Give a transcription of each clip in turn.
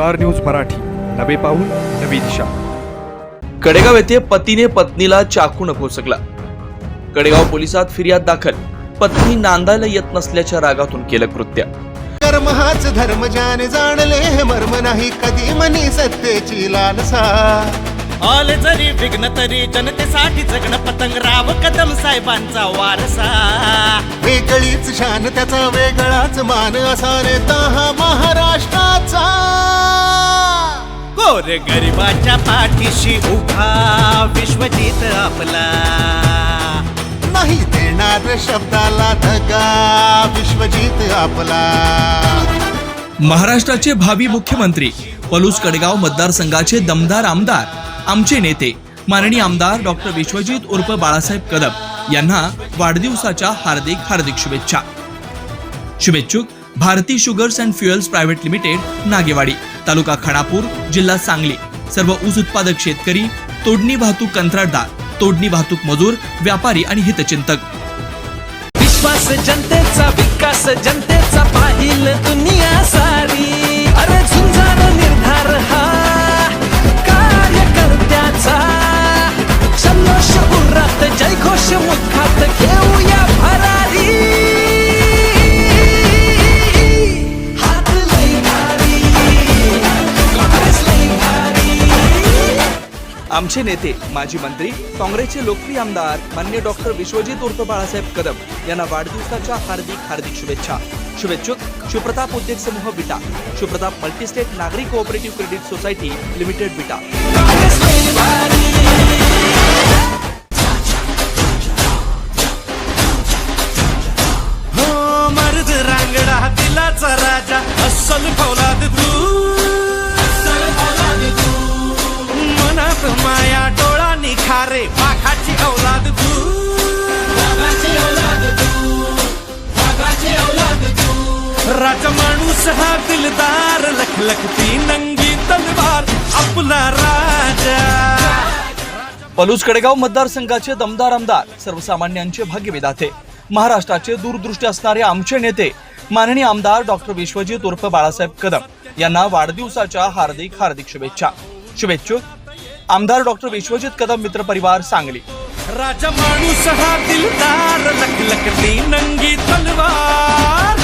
Star news Marathi. नवे पाऊल नवी दिशा. कडेगाव येथे पतीने पत्नीला चाकून भोसकला कडेगाव पोलिसात फिर्याद दाखल. पत्नी नांदायला येत नसल्याच्या रागातून केलं कृत्य. कर्म हाच धर्म ज्याने जाणले हे मर्म नाही कधी मनी सत्तेची लालसा. आले जरी विघ्न तरी जनतेसाठी जगण पतंगराव कदम साहेबांचा वारसा. वेगळीच शान त्याचा वेगळाच मान असा नेता हा महाराष्ट्राचा. गोरे गरिबाच्या पाठीशी उभा विश्वजित आपला. नाही देणार शब्दाला धगा विश्वजित आपला. महाराष्ट्राचे भावी मुख्यमंत्री पलूस कडेगाव मतदारसंघाचे दमदार आमदार आमचे नेते माननीय आमदार डॉक्टर विश्वजित उर्फ बाळासाहेब कदम यांना वाढदिवसाच्या हार्दिक हार्दिक शुभेच्छा. शुभेच्छुक Bharati sugars and fuels private limited Nagewadi. Taluka Khanapur जिल्हा सांगली. सर्व ऊस उत्पादक शेतकरी तोडणी वाहतूक कंत्राटदार तोडणी वाहतूक मजूर व्यापारी आणि हितचिंतक. विश्वास जनतेचा विकास जनतेचा पाहिल दुनिया सारी. आमचे नेते माजी मंत्री काँग्रेसचे लोकप्रिय आमदार मान्य डॉक्टर विश्वजित उर्फ बाळासाहेब कदम यांना वाढदिवसाच्या हार्दिक हार्दिक शुभेच्छा. शुभेच्छुक शिवप्रताप उद्योग समूह बिटा शिवप्रताप मल्टीस्टेट नागरी cooperative credit society limited Vita हो, राजा अस्सल फौलाद तू निखारे पाखाची औलाद तू. राजा माणूस हा दिलदार लखलखती नंगी तलवार आपला राजा. पलूस कडेगाव मतदारसंघाचे दमदार आमदार सर्वसामान्यांचे भाग्यविधाते. महाराष्ट्राचे दूरदृष्टी असणारे आमचे नेते माननीय आमदार डॉक्टर विश्वजित उर्फ बाळासाहेब कदम यांना वाढदिवसाच्या हार्दिक हार्दिक शुभेच्छा. शुभेच्छुक आमदार डॉक्टर विश्वजित कदम मित्र परिवार सांगली. राजा माणूस हा दिलदार लखलखती नंगी तलवार.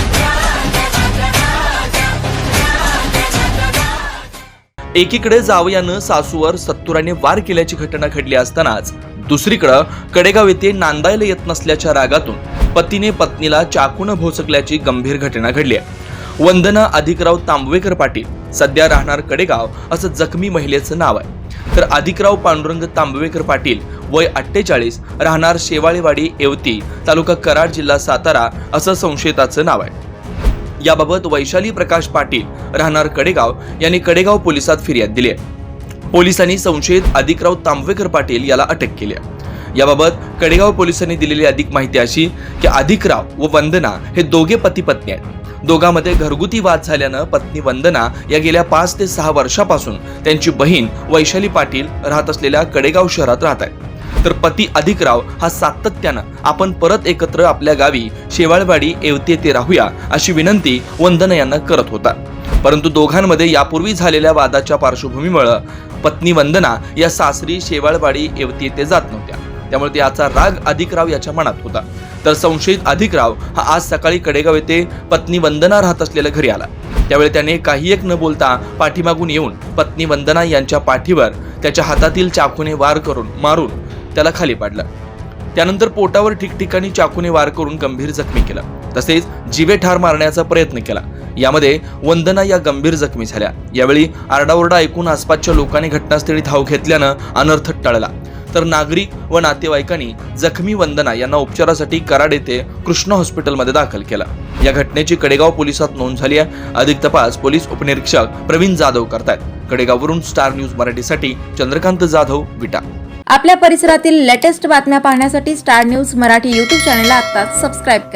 एकीकडे जावयानं सासूवर सत्तुराने वार केल्याची घटना घडली असतानाच दुसरीकडं कडेगाव येथे नांदायला येत नसल्याच्या रागातून पतीने पत्नीला चाकून भोसकल्याची गंभीर घटना घडली आहे. वंदना अधिकराव तांबवेकर पाटील सध्या राहणार कडेगाव असं जखमी महिलेचं नाव आहे. तर अधिकराव पांडुरंग तांबवेकर पाटील वय अठ्ठेचाळीस राहणार शेवाळेवाडी येवती तालुका कराड जिल्हा सातारा असं संशयिताचं नाव आहे. याबाबत वैशाली प्रकाश पाटील राहणार कडेगाव यांनी कडेगाव पोलिसात फिर्याद दिली आहे. पोलिसांनी संशयित अधिकराव तांबवेकर पाटील याला अटक केली आहे. याबाबत कडेगाव पोलिसांनी दिलेली अधिक माहिती अशी की अधिकराव व वंदना हे दोघे पती पत्नी आहेत. दोघांमध्ये घरगुती वाद झाल्यानं पत्नी वंदना या गेल्या पाच ते सहा वर्षापासून त्यांची बहीण वैशाली पाटील राहत असलेल्या कडेगाव शहरात राहत आहे. तर पती अधिकराव हा सातत्यानं आपण परत एकत्र आपल्या गावी शेवाळवाडी येवती येथे राहूया अशी विनंती वंदना यांना करत होता. परंतु दोघांमध्ये यापूर्वी झालेल्या वादाच्या पार्श्वभूमीमुळे पत्नी वंदना या सासरी शेवाळवाडी येवती येथे जात नव्हत्या. त्यामुळे याचा राग अधिकराव याच्या मनात होता. तर संशयित अधिकराव हा आज सकाळी कडेगाव येथे पत्नी वंदना राहत असलेल्या घरी आला. त्यावेळी त्याने काही एक न बोलता पाठीमागून येऊन पत्नी वंदना यांच्या पाठीवर त्याच्या हातातील चाकूने वार करून मारून त्याला खाली पाडलं. त्यानंतर पोटावर ठिकठिकाणी चाकूने वार करून गंभीर जखमी केला. तसेच जीवे ठार मारण्याचा प्रयत्न केला. यामध्ये वंदना या गंभीर जखमी झाल्या. यावेळी आरडाओरडा ऐकून आसपासच्या लोकांनी घटनास्थळी धाव घेतल्यानं अनर्थ टळला. तर नागरिक व नातेवाईकांनी जखमी वंदना यांना उपचारासाठी कराड येथे कृष्ण हॉस्पिटलमध्ये दाखल केला. या घटनेची कडेगाव पोलिसात नोंद झाली आहे. अधिक तपास पोलीस उपनिरीक्षक प्रवीण जाधव करतायत. कडेगाववरून स्टार न्यूज मराठीसाठी चंद्रकांत जाधव विटा. आपल्या परिसरातील लेटेस्ट बातम्या पाहण्यासाठी स्टार न्यूज मराठी युट्यूब चॅनलला आत्ताच सबस्क्राईब करा.